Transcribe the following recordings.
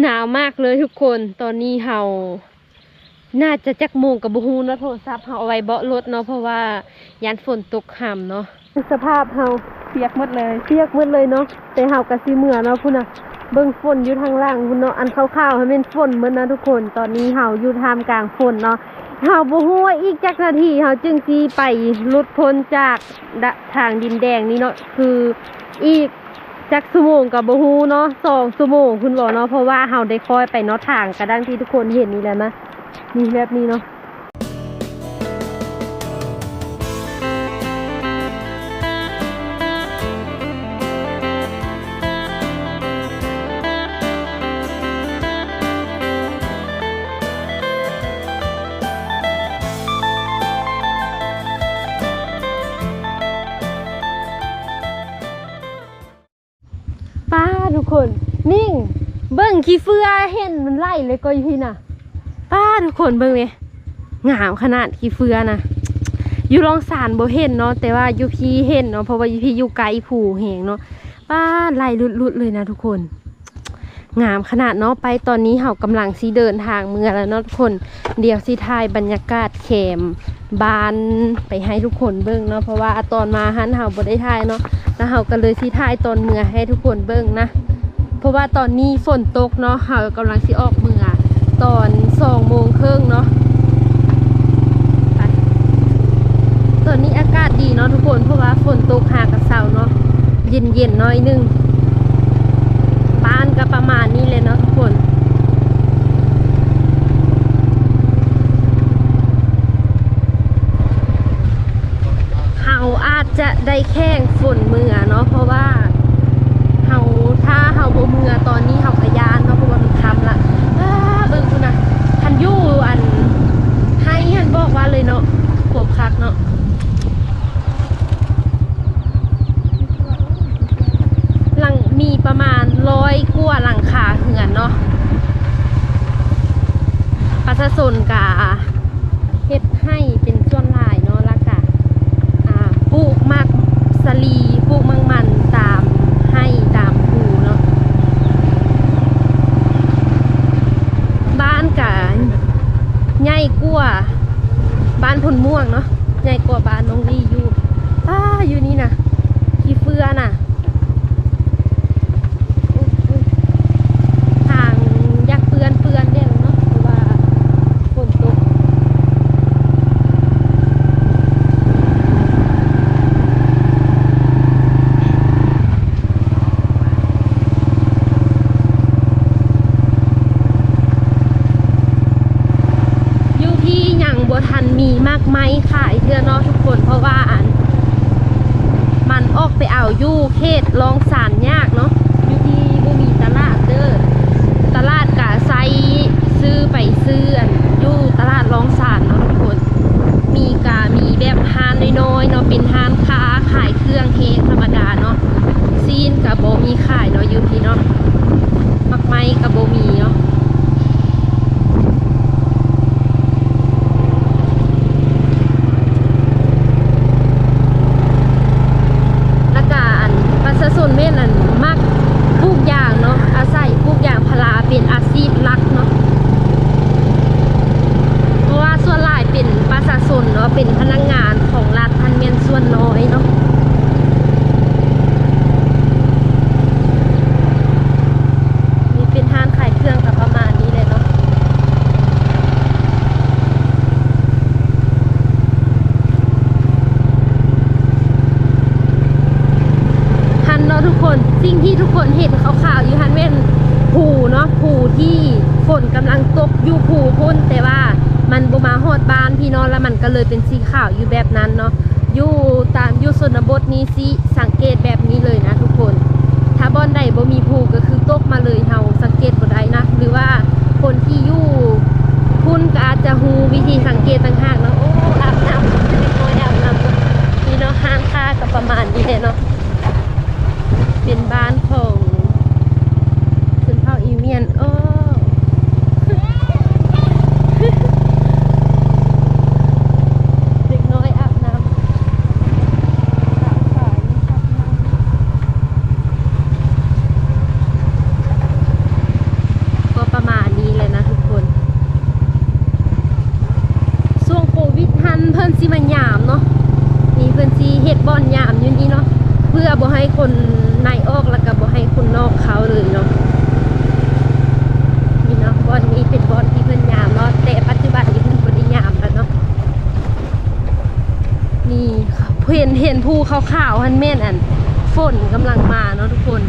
หนาวมากเลยทุกคน ตอนนี้เฮาน่าจะจักโมงกับบูฮูเนาะโทรศัพท์เฮาเอาไว้เบาะรถเนาะเพราะว่ายันฝนตกห่ำเนาะสภาพเฮาเปียกหมดเลยเปียกหมดเลยเนาะแต่เฮากะสิเมื่อเนาะพุ่นน่ะเบิ่งฝนอยู่ทางล่างพุ่นเนาะอันขาวๆให้เป็นฝนเหมือนนะทุกคน ตอนนี้เฮาอยู่ท่ามกลางฝนเนาะเฮาบ่ฮู้ว่าอีกจักนาทีเฮาจึงสิไปหลุดพ้นจากดะทางดินแดงนี้เนาะคืออีก จักสุโมงกับบูฮูเนาะสองสุโมงคุณบอกเนาะเพราะว่าเฮาได้คอยไปเนาะทางกระดังที่ทุกคนเห็นนี่แหละนะนี่แบบนี้เนาะ ขี้เฟือเห็นมันไล่เลยก็อยพี่น่ะ ป้าทุกคนเบิ่งเลยงามขนาดขี้เฟือนะอยู่รองสารบ่เห็นเนาะแต่ว่าอยู่พี่เห็นเนาะเพราะว่าอยู่พี่อยู่ไกลผูแหงเนาะป้าไล่ลุดๆเลยนะทุกคน งามขนาดเนาะไปตอนนี้เฮากำลังสิเดินทางเมืองแล้วเนาะทุกคน เดี๋ยวสิถ่ายบรรยากาศแคมบานไปให้ทุกคนเบิ่งเนาะเพราะว่าตอนมาหันเฮาบ่ได้ถ่ายเนาะแล้วเฮาก็เลยสิถ่ายตอนเมืองให้ทุกคนเบิ่งนะะว่าตอนนี้ฝนตกเนาะเฮากำลังสิออกเมืองตอนสองโมงครึ่งเนาะตอนนี้อากาศดีเนาะทุกคนเพราะว่าฝนตกหากับเสาเนาะเย็นเย็นๆน้อยหนึงบ้านก็ประมาณนี้เลยเนาะทุกคนเฮาอาจจะได้แข่งฝนเมื่อเนาะเพราะว่าาถ้าเฮาบ่เมือตอนนี้เฮาขยานเนาะเพราะว่ามันคำละเบิ่งคุณนะทันยู่อันให้หันบอกว่าเลยเนาะขวบคักเนาะหลังมีประมาณร้อยกว่าหลังคาเหือนเนาะประชาชนกาเฮ็ดให้เป็นส่วนหลายเนาะละกะอ่าปลูกมักสลีปลูกมังมันตามให้ตามภูเนาะบ้านกะ ใหญ่กว่าบ้านพนม่วงเนาะใหญ่กว่าบ้านน้องลีอยู่อ้าอยู่นี่นะขี้เฟือน่ะอุ๊ยอุ๊ยทางอยากเปือนเปือนเด่นเนาะเพราะว่าฝนตก อยู่ที่ยังบัทันมีมากไหมขายเทื่อเนาะทุกคนเพราะว่าอัน มัน อยู่เขตลองสารยากเนาะอยู่ที่บ่มีตลาดเด้อตลาดกะไซซื้อไปซื้ออันอยู่ตลาดลองสารเนาะทุกคน มีกามีแบบฮานน้อยๆเนาะเป็นฮานค้าขายเครื่องเฮงธรรมดาเนาะซีนกับโบมีขายเนาะอยู่ที่เนาะมักไม้กับโบมีเนาะ แล้วก็อันประชาชนเม่นอันมักปลูกยางเนาะอาศัยปลูกยางพาราเป็นอาชีพหลักเนาะเพราะว่าส่วนหลายเป็นประชาชนเนาะเป็นพนักงานของรัฐทันเมียนส่วนน้อยเนาะนี่เป็นห้างขายเครื่องกับประมาณนี้เลยเนาะ ฮันเนาะทุกคนสิ่งที่ทุกคน เห็นขาวๆอยู่ฮันเว้นผูเนาะผูที่ฝนกำลังตกอยู่ผูพุ่นแต่ว่ามันบ่มาฮอดบ้านพี่น้องแล้วมันก็เลยเป็นสีขาวอยู่แบบนั้นเนาะอยู่ตามอยู่ชนบทนี้สิสังเกตแบบนี้เลยนะทุกคน ถ้าบอนใดบ่มีผูก็คือตกมาเลยเฮาสังเกตบ่ได้นะ หรือว่าคนที่อยู่พุ่นก็อาจจะฮูวิธีสังเกตต่างหากเนาะโอ้อาบน้ำเล็น้อยอาบน้ำนี่เนาะห้างค่าก็ประมาณนี้เลยเนาะเป็นบ้านของ เด็กน้อยอาบน้ำก็ประมาณนี้เลยนะทุกคนช่วงโควิดทันเพิ่นสิมันยามเนาะมีเพิ่นสิเฮดบอลยามยุ่นี้เนาะเพื่อบ่ให้คนในออกแล้วก็บ่ให้คนนอกเขาเลยเนาะ เห็นเห็นภูขาวๆหันแม่นอันฝนกำลังมาเนาะทุกคน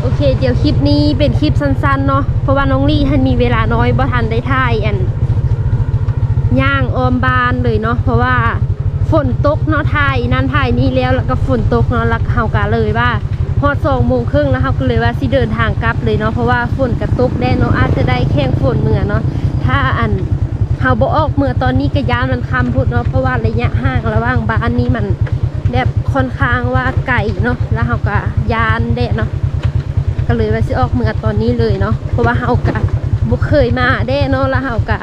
โอเค เดี๋ยวคลิปนี้เป็นคลิปสั้นๆเนาะเพราะว่าน้องลี่ท่านมีเวลาน้อยบ่ทันได้ถ่ายอันย่างออมบานเลยเนาะเพราะว่าฝนตกเนาะถ่ายนั่นถ่ายนี่แล้วแล้วก็ฝนตกเนาะแล้วเฮากะเลยว่าฮอสองโมงครึ่งแล้วเฮาก็เลยว่าสิเดินทางกลับเลยเนาะเพราะว่าฝนกระตกแน่เนาะอาจจะได้แข่งฝนเมื่อเนาะถ้าอัน เฮาบ่ออกเมื่อตอนนี้ก็ยานมันคำพุดเนาะเพราะว่าระยะห่างระหว่างบ้านนี้มันแบบค่อนข้างว่าไกลเนาะแล้วเฮาก็ยานแดดเนาะก็เลยว่าสิออกเมื่อตอนนี้เลยเนาะเพราะว่าเฮากะบ่เคยมาแด้เนาะแล้วเฮากะ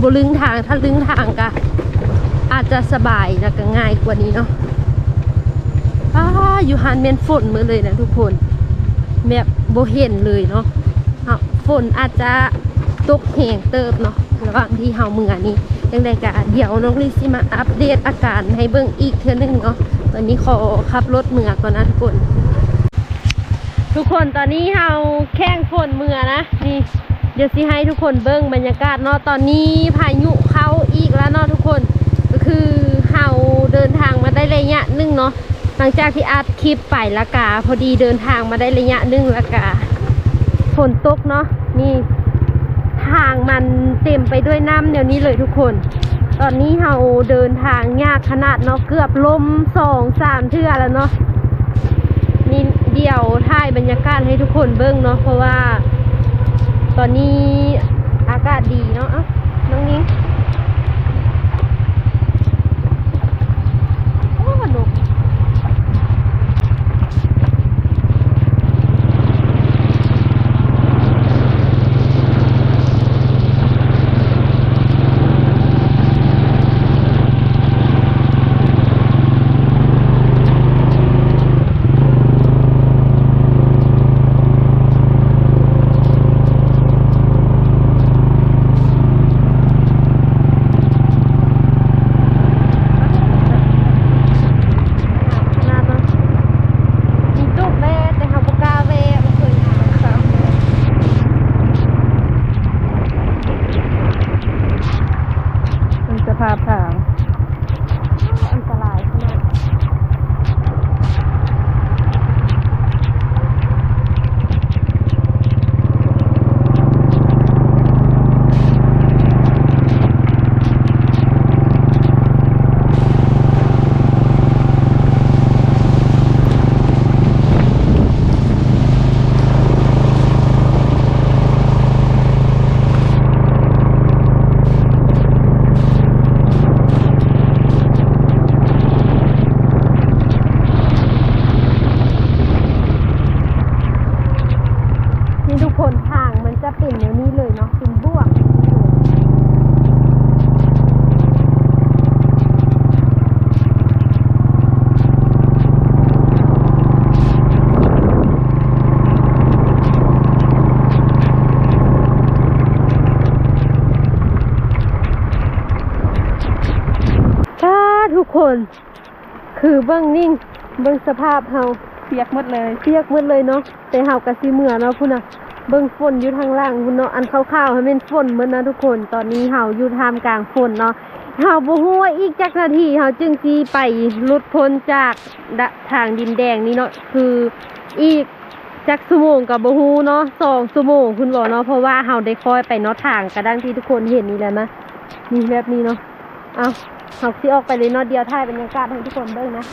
บ่ลึงทางถ้าลึงทางกะอาจจะสบายแล้วก็ง่ายกว่านี้เนาะป้าอยู่หันแม่นฝนมือเลยนะทุกคนแบบบ่เห็นเลยเนาะฝนอาจจะตกแหงเติบเนาะ ระหว่างที่เฮาเมือนี้ยังไงกะเดี๋ยวน้องลิซสิมาอัปเดตอาการให้เบิ่งอีกเทื่อนึงเนาะตอนนี้ขอขับรถเมือก่อนนะทุกคน ทุกคนตอนนี้เฮาแข่งฝนเมือนะนี่เดี๋ยวสิให้ทุกคนเบิ้งบรรยากาศเนาะตอนนี้พายุเข้าอีกแล้วเนาะทุกคนก็คือเฮาเดินทางมาได้ระยะนึงเนาะหลังจากที่อัดคลิปไปละกา พอดีเดินทางมาได้ระยะนึงละกาฝนตกเนาะนี่ ทางมันเต็มไปด้วยน้ำเดี๋ยวนี้เลยทุกคน ตอนนี้เราเดินทางยากขนาดเนาะเกือบลมสองสามเทื่อแล้วเนาะนี่เดี๋ยวถ่ายบรรยากาศให้ทุกคนเบิ้งเนาะเพราะว่า ตอนนี้อากาศดีเนาะน้องนิ้ง คน คือเบื้องนิ่งเบื้องสภาพเฮาเปียกหมดเลยเปียกหมดเลยเนาะแต่เฮากะสิเมื่อเนาะพุ่นน่ะเบิ่งฝนอยู่ทางล่างพุ่นเนาะอันขาวๆให้เป็นฝนเหมือนนะทุกคนตอนนี้เฮาอยู่ท่ามกลางฝนเนาะเฮาบ่ฮู้ว่าอีกจักนาทีเฮาจึงสิไปหลุดพ้นจากดะทางดินแดงนี้เนาะคืออีกจักชั่วโมงก็บ่ฮู้เนาะสองชั่วโมงคุณบอกเนาะเพราะว่าเฮาได้คอยไปเนาะทางกระดังที่ทุกคนเห็นนี่แหละนะนี่แบบนี้เนาะเอา เฮาสิออกไปเลยนอดเดียวท่ายบรรยากาศให้ทุกคนเบิ่งนะ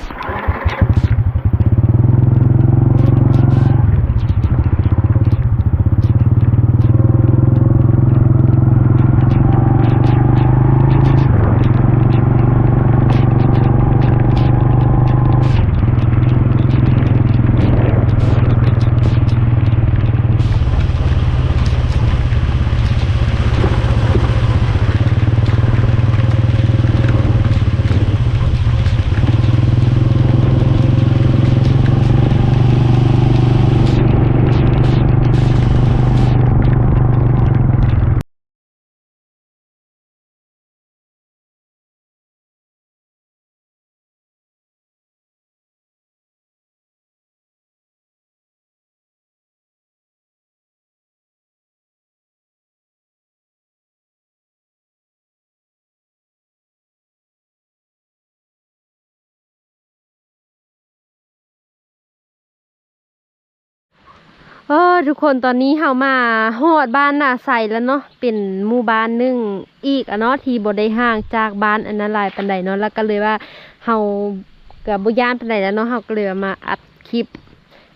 เออทุกคนตอนนี้เฮามาฮอดบ้านนาใสแล้วเนาะเป็นหมู่บ้านหนึงอีกอะเนาะที่บ่ได้ห่างจากบ้านอันนั้นหลายปานใดเนาะแล้วก็เลยว่าเฮาก็บ่ย่านปานใดแล้วเนาะเฮาก็เลยมาอัดคลิป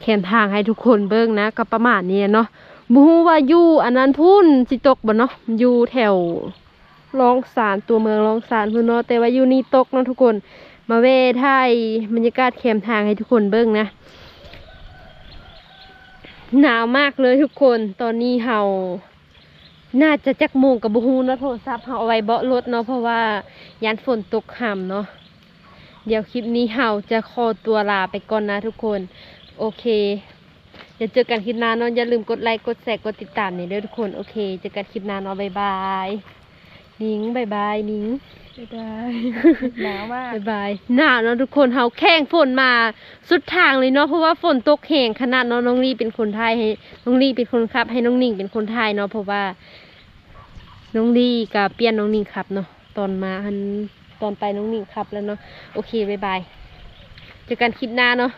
แคมทางให้ทุกคนเบิ่งนะ ก็ประมาณนี้เนาะบ่ฮู้ว่าอยู่อันนั้นพุ่นสิตกบ่เนาะอยู่แถวรองสารตัวเมืองรองสารพุ่นเนาะแต่ว่าอยู่นี่ตกเนาะทุกคน มาเวถ่ายบรรยากาศแคมทางให้ทุกคนเบิ่งนะ หนาวมากเลยทุกคนตอนนี้เฮาน่าจะจักโมงกับบูฮูเนาะโทรศัพท์เฮาเอาไว้เบาะรถเนาะเพราะว่ายานฝนตกห่ำเนาะเดี๋ยวคลิปนี้เฮาจะขอตัวลาไปก่อนนะทุกคน โอเคเดี๋ยวเจอกันคลิปหน้าเนาะอย่าลืมกดไลค์กดแชร์กดติดตามนี่เด้อทุกคนโอเคเจอกันคลิปหน้าเนาะบ๊ายบาย นิงบ๊ายบายนิงไม่ได้หนาวมากบายบายหนาวเนาะทุกคนเฮาแข่งฝนมาสุดทางเลยเนาะเพราะว่าฝนตกแห่งขนาดเนาะน้องลี่เป็นคนไทยให้น้องลี่เป็นคนขับ ให้น้องนิ่งเป็นคนไทยเนาะเพราะว่า น้องลี่กับเปลี่ยนน้องนิ่งขับเนาะตอนมาหันตอนไปน้องนิ่งขับแล้วเนาะโอเคบายบายเจอกันคลิปหน้าเนาะ